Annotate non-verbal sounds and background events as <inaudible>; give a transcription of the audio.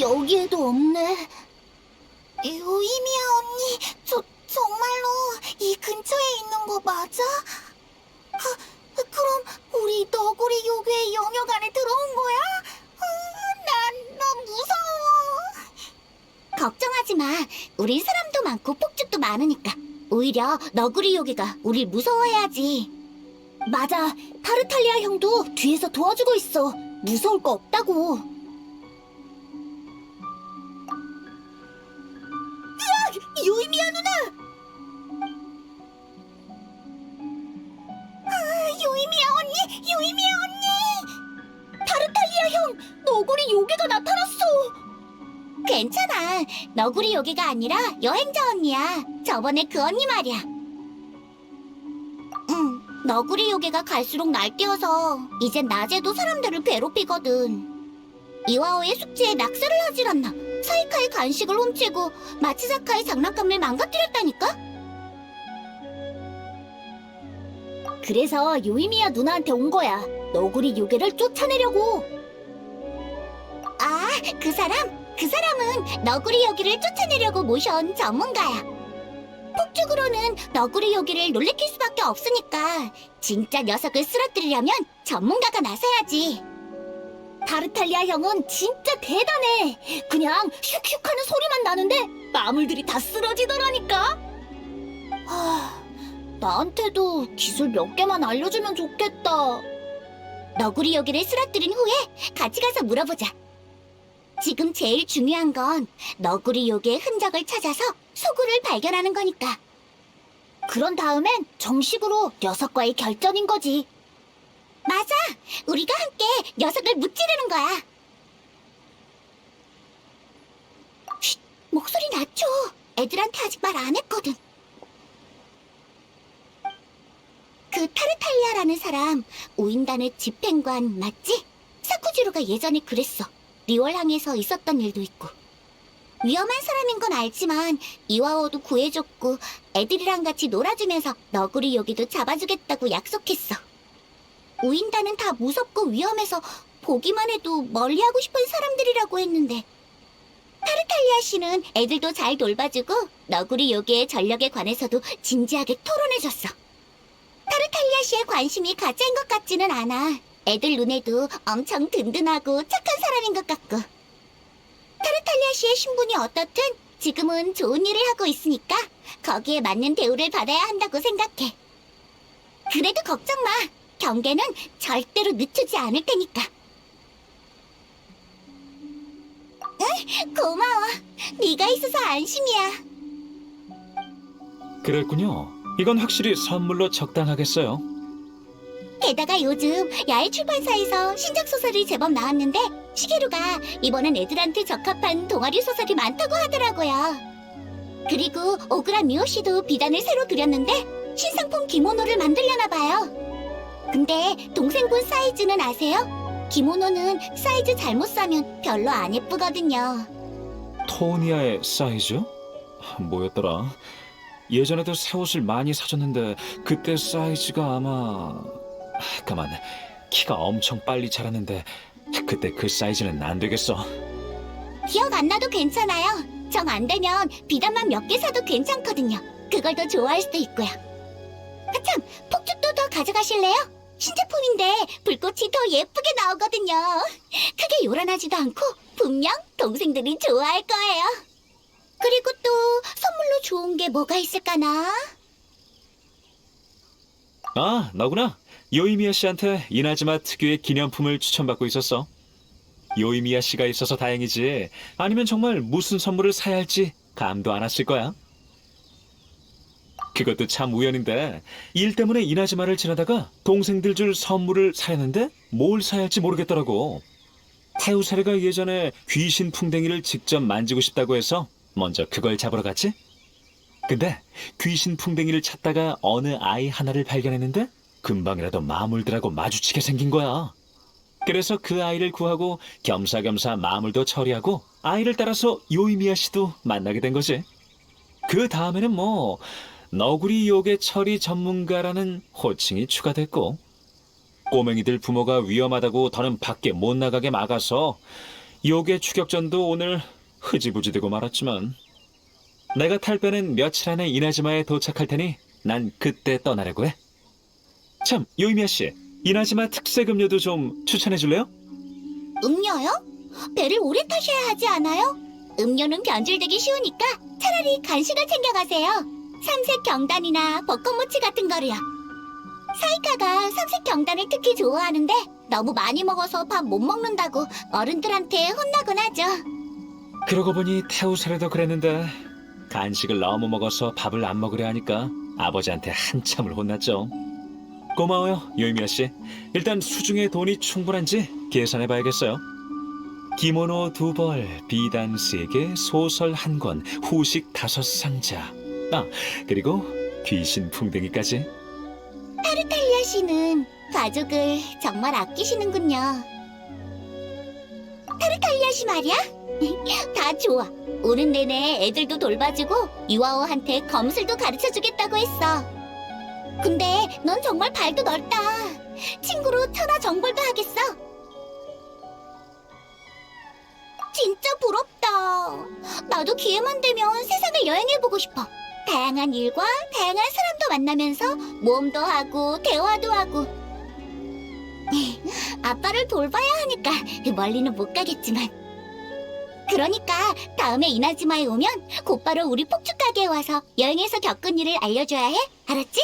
여기에도 없네. 요이미야 언니, 저 정말로 이 근처에 있는 거 맞아? 그, 그럼 우리 너구리 요괴의 영역 안에 들어온 거야? 음, 난, 난 무서워. 걱정하지 마. 우린 사람도 많고 폭죽도 많으니까. 오히려 너구리 요괴가 우릴 무서워해야지. 맞아. 타르탈리아 형도 뒤에서 도와주고 있어. 무서울 거 없다고. 요괴가 나타났어! 괜찮아. 너구리 요괴가 아니라 여행자 언니야. 저번에 그 언니 말이야. 응, 너구리 요괴가 갈수록 날뛰어서 이젠 낮에도 사람들을 괴롭히거든. 이와오의 숙제에 낙서를 하질 않나. 사이카의 간식을 훔치고 마치사카의 장난감을 망가뜨렸다니까? 그래서 요이미야 누나한테 온 거야. 너구리 요괴를 쫓아내려고. 아, 그 사람? 그 사람은 너구리 요괴를 쫓아내려고 모셔온 전문가야. 폭죽으로는 너구리 요괴를 놀래킬 수밖에 없으니까 진짜 녀석을 쓰러뜨리려면 전문가가 나서야지. 타르탈리아 형은 진짜 대단해. 그냥 슉슉 하는 소리만 나는데 마물들이 다 쓰러지더라니까. 하, 나한테도 기술 몇 개만 알려주면 좋겠다. 너구리 여기를 쓰러뜨린 후에 같이 가서 물어보자. 지금 제일 중요한 건 너구리 요괴의 흔적을 찾아서 소굴을 발견하는 거니까. 그런 다음엔 정식으로 녀석과의 결전인 거지. 맞아! 우리가 함께 녀석을 무찌르는 거야. 쉿! 목소리 낮춰. 애들한테 아직 말 안 했거든. 그 타르탈리아라는 사람, 오인단의 집행관 맞지? 사쿠지로가 예전에 그랬어. 리월항에서 있었던 일도 있고. 위험한 사람인 건 알지만 이와오도 구해줬고 애들이랑 같이 놀아주면서 너구리 여기도 잡아주겠다고 약속했어. 오인단은 다 무섭고 위험해서 보기만 해도 멀리하고 싶은 사람들이라고 했는데 타르탈리아 씨는 애들도 잘 돌봐주고 너구리 요괴의 전력에 관해서도 진지하게 토론해줬어. 타르탈리아 씨의 관심이 가짜인 것 같지는 않아. 애들 눈에도 엄청 든든하고 착한 사람인 것 같고. 타르탈리아 씨의 신분이 어떻든 지금은 좋은 일을 하고 있으니까 거기에 맞는 대우를 받아야 한다고 생각해. 그래도 걱정 마. 경계는 절대로 늦추지 않을 테니까. 응, 고마워. 네가 있어서 안심이야. 그랬군요. 이건 확실히 선물로 적당하겠어요. 게다가 요즘 야외 출판사에서 신작 소설이 제법 나왔는데 시게루가 이번엔 애들한테 적합한 동아리 소설이 많다고 하더라고요. 그리고 오그라 미호 씨도 비단을 새로 그렸는데 신상품 기모노를 만들려나 봐요. 근데 동생분 사이즈는 아세요? 기모노는 사이즈 잘못 사면 별로 안 예쁘거든요. 토니아의 사이즈? 뭐였더라? 예전에도 새 옷을 많이 사줬는데 그때 사이즈가 아마... 가만, 키가 엄청 빨리 자랐는데 그때 그 사이즈는 안 되겠어. 기억 안 나도 괜찮아요. 정 안 되면 비단만 몇 개 사도 괜찮거든요. 그걸 더 좋아할 수도 있고요. 아 참, 폭죽도 더 가져가실래요? 신제품인데 불꽃이 더 예쁘게 나오거든요. 크게 요란하지도 않고 분명 동생들이 좋아할 거예요. 그리고 또 선물로 좋은 게 뭐가 있을까나? 아, 너구나. 요이미야 씨한테 이나즈마 특유의 기념품을 추천받고 있었어. 요이미야 씨가 있어서 다행이지. 아니면 정말 무슨 선물을 사야 할지 감도 안 왔을 거야. 그것도 참 우연인데 일 때문에 이나즈마를 지나다가 동생들 줄 선물을 사려는데 뭘 사야 할지 모르겠더라고. 태우사리가 예전에 귀신 풍뎅이를 직접 만지고 싶다고 해서 먼저 그걸 잡으러 갔지. 근데 귀신 풍뎅이를 찾다가 어느 아이 하나를 발견했는데 금방이라도 마물들하고 마주치게 생긴 거야. 그래서 그 아이를 구하고 겸사겸사 마물도 처리하고 아이를 따라서 요이미야 씨도 만나게 된 거지. 그 다음에는 뭐 너구리 요괴 처리 전문가라는 호칭이 추가됐고 꼬맹이들 부모가 위험하다고 더는 밖에 못 나가게 막아서 요괴 추격전도 오늘 흐지부지 되고 말았지만 내가 탈 배는 며칠 안에 이나즈마에 도착할 테니 난 그때 떠나려고 해. 참, 요이미야 씨, 이나즈마 특색 음료도 좀 추천해 줄래요? 음료요? 배를 오래 타셔야 하지 않아요? 음료는 변질되기 쉬우니까 차라리 간식을 챙겨가세요. 삼색 경단이나 벚꽃무치 같은 거를요. 사이카가 삼색 경단을 특히 좋아하는데 너무 많이 먹어서 밥 못 먹는다고 어른들한테 혼나곤 하죠. 그러고 보니 태우사례도 그랬는데 간식을 너무 먹어서 밥을 안 먹으려 하니까 아버지한테 한참을 혼났죠. 고마워요, 요이미야 씨. 일단 수중에 돈이 충분한지 계산해 봐야겠어요. 기모노 두 벌, 비단 세 개, 소설 한 권, 후식 다섯 상자. 아, 그리고 귀신 풍뎅이까지. 타르탈리아 씨는 가족을 정말 아끼시는군요. 타르탈리아 씨 말이야? <laughs> 다 좋아. 오는 내내 애들도 돌봐주고 유아오한테 검술도 가르쳐주겠다고 했어. 근데 넌 정말 발도 넓다. 친구로 천하 정벌도 하겠어. 진짜 부럽다. 나도 기회만 되면 세상을 여행해보고 싶어. 다양한 일과 다양한 사람도 만나면서 모험도 하고 대화도 하고 <laughs> 아빠를 돌봐야 하니까 멀리는 못 가겠지만 그러니까 다음에 이나즈마에 오면 곧바로 우리 폭죽 가게에 와서 여행에서 겪은 일을 알려줘야 해 알았지?